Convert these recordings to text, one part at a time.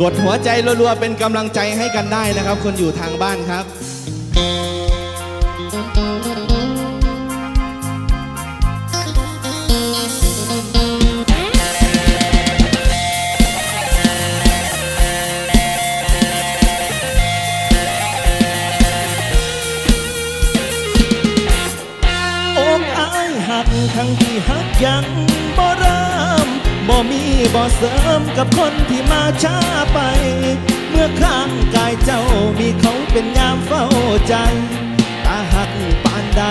กดหัวใจรัวๆเป็นกำลังใจให้กันได้นะครับ คนอยู่ทางบ้านครับ อกอายหักทั้งที่หักยัง บ่มีบ่เสริมกับคนที่มาช้าไป เมื่อข้างกายเจ้ามีเขาเป็นยามเฝ้าใจตาหักปานใด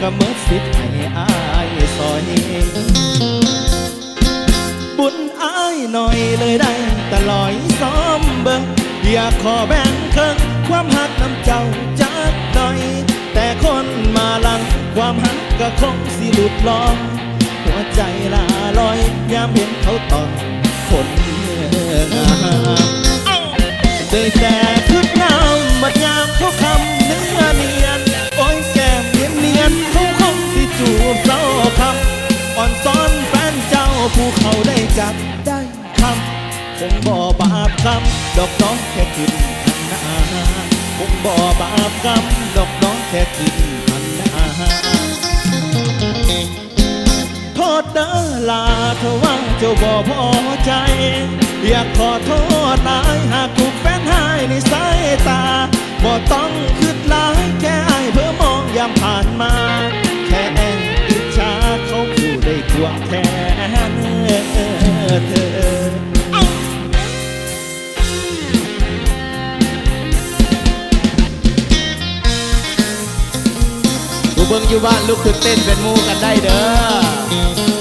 ก็เมื่อสิทธิ์ให้อายซอยบุญอายหน่อยเลยได้แต่ลอยซ้อมเบิ่งอยากขอแบ่งเครึ่งความหักน้ำเจ้าจักหน่อย แต่คนมาหลังความหักก็คงสิหลุดลอง หัวใจลาลอยยามเห็นเขาต่อยคนงามเดยแต่คืดน้ำบัดยามเขาคำเนื้อเนียนโอ้ยแก้มเนียนเนียนเขาคงสิจูบเศร้าคำอ่อนซ้อนแฟนเจ้าผู้เขาได้จับได้คำคงบ่บาปคำดอกน้องแค่กินพันนาคงบ่บาปคำดอกน้องแค่กินพันนา ษเด้อลาเธอว่าเจ้าบ่พอใจ อยากขอโทษหลายหากถูกแฟนหายในสายตาบ่ต้องคิดหลายแค่อายเพื่อมองยามผ่านมา แค่แอนอิจฉาเขาผู้ได้ควงแทนเธอผู้เบิ่งอยู่บ้านลุกขึ้นเต้นเป็นมูกันได้เด้อ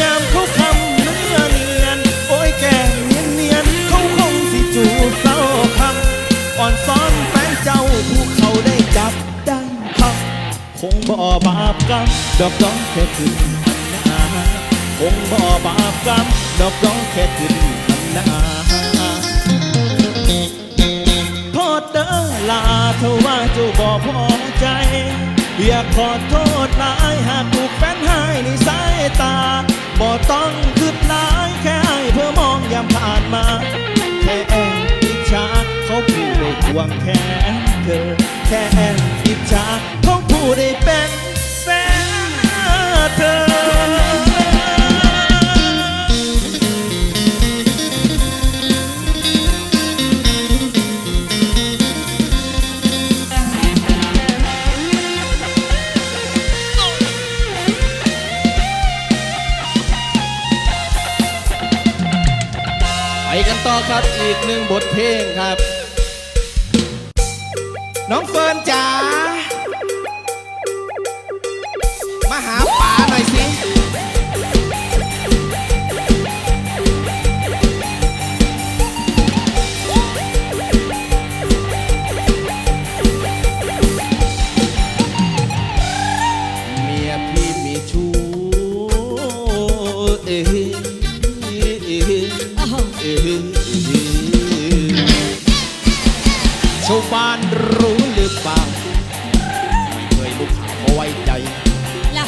ยามเขาคำเนื้อเนียนโอ้ยแก่เนียนเนียนเขาคงสิจูบเศร้าคำอ่อนซ้อนแฟนเจ้าผู้เขาได้จับได้คำคงบ่บาปกรรมดอกน้องแค่ขึ้นนนาคงบ่บาปกรรมดอกน้องแค่ขึ้นนนาโทษเด้อลาเธอว่าเจ้าบ่พอใจอยากขอโทษหลาย บ่ต้องคืดหลายแค่ให้เพื่อมองยามผ่านมา แค่แอนอิจฉาเขาผู้ได้ควงแขนเธอ แค่แอนอิจฉาเขาผู้ได้เป็น อีกหนึ่งบทเพลงครับ น้องเฟิร์นจ๋ามา ชาวบ้านรู้หรือเปล่าไม่เคยลูกข่าวเอาไว้ใจล่ะ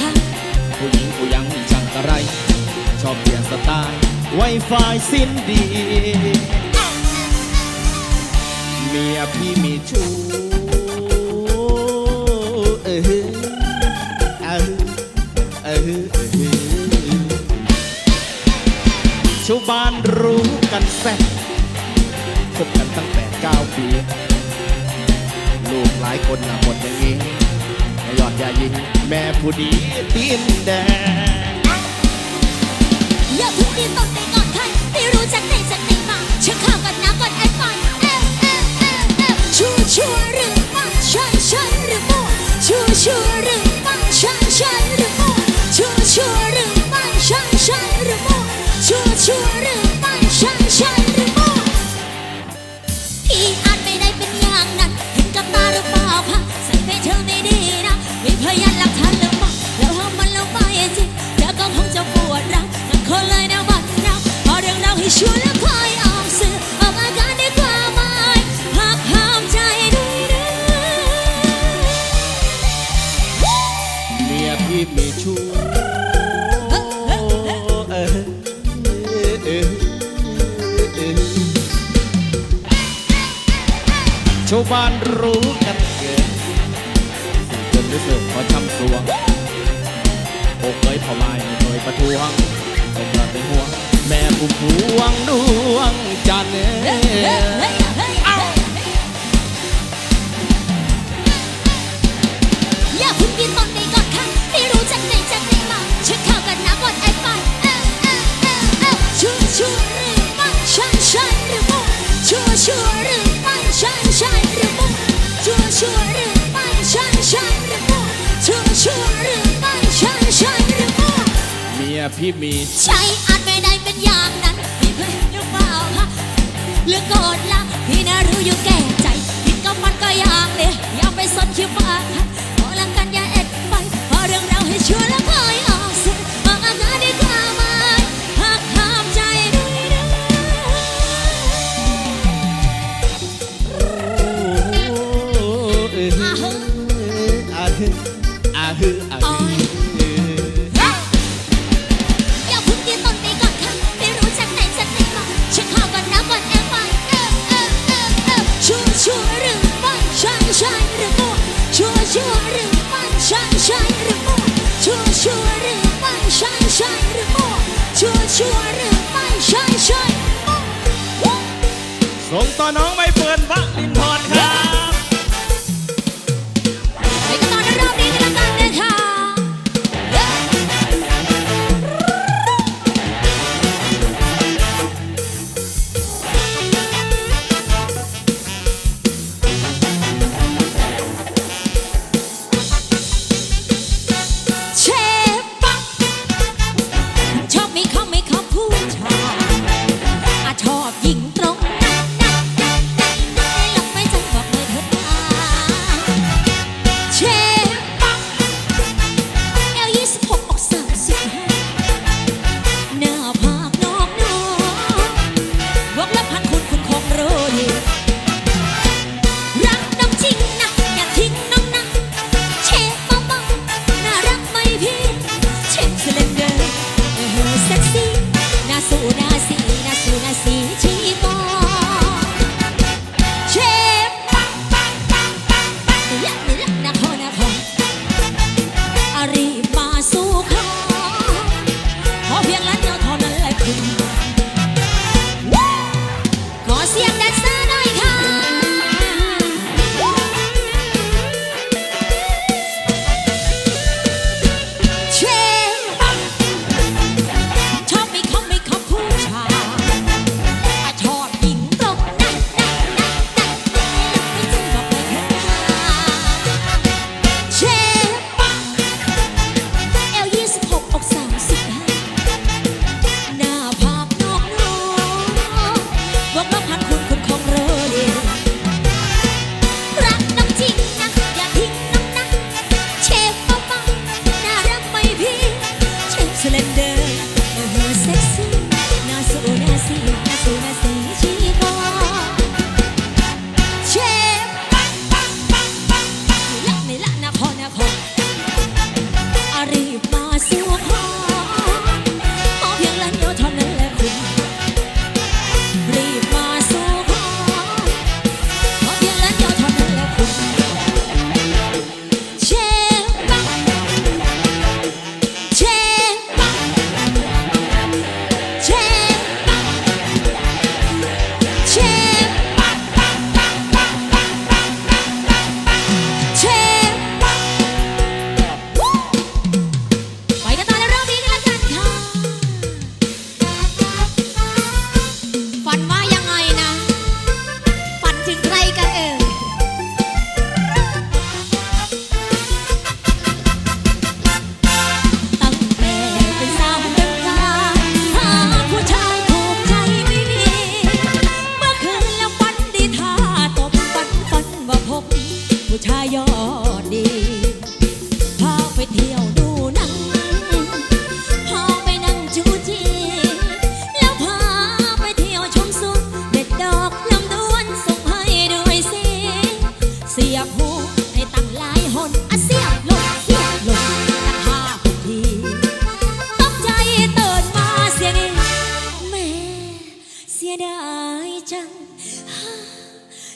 ผู้หญิงผู้ยังช่างกระไร ชอบเปลี่ยนสไตล์ไวไฟสิ้นดี เมียพี่มีชู้เออเออเออเออชาวบ้านรู้กันแซ่คบกันตั้งแต่เก้าปีลูกหลายคนนะหมดอย่างนี้ยอดอย่ายิงแม่ผู้ดีตีนแดงอย่าเพิ่งรีบตกใจก่อนใครไม่รู้จักไหนจักไหนมาเช็คข่าวก่อนนะก่อนแอดฟันเอฟเอฟเอฟเอฟชัวร์ชัวร์หรือไม่นชันชันหรือมั่วชัวร์ชัว บ้านรู้กันเกินจนรู้สึกพอช้ำสวงโอกเอ้ยพอไม่เคยประท้วงเป็นยอดเป็นห่วง แม่ผู้พวงดวงจันทร์อย่คุณกินต พี่มี ใช่อาจไม่ได้เป็นอย่างนั้นพี่เพิ่งหรือเปล่าฮะเรือกโกรธละพี่น่ารู้อยู่แก่ใจผิดก็มันก็อยา ชั่วหรือไม่ใช่ใช่สงต่อน้องไม่เฟิร์นว่า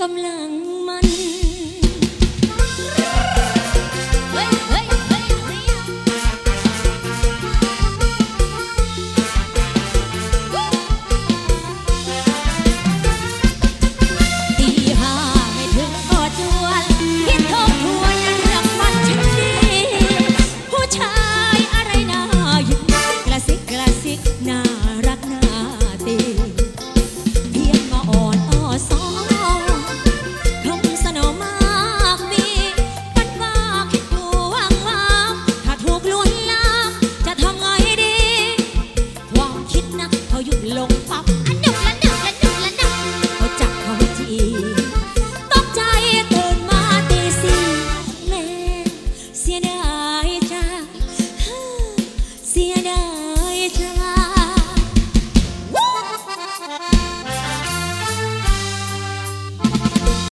กำลัง ลงปั๊บ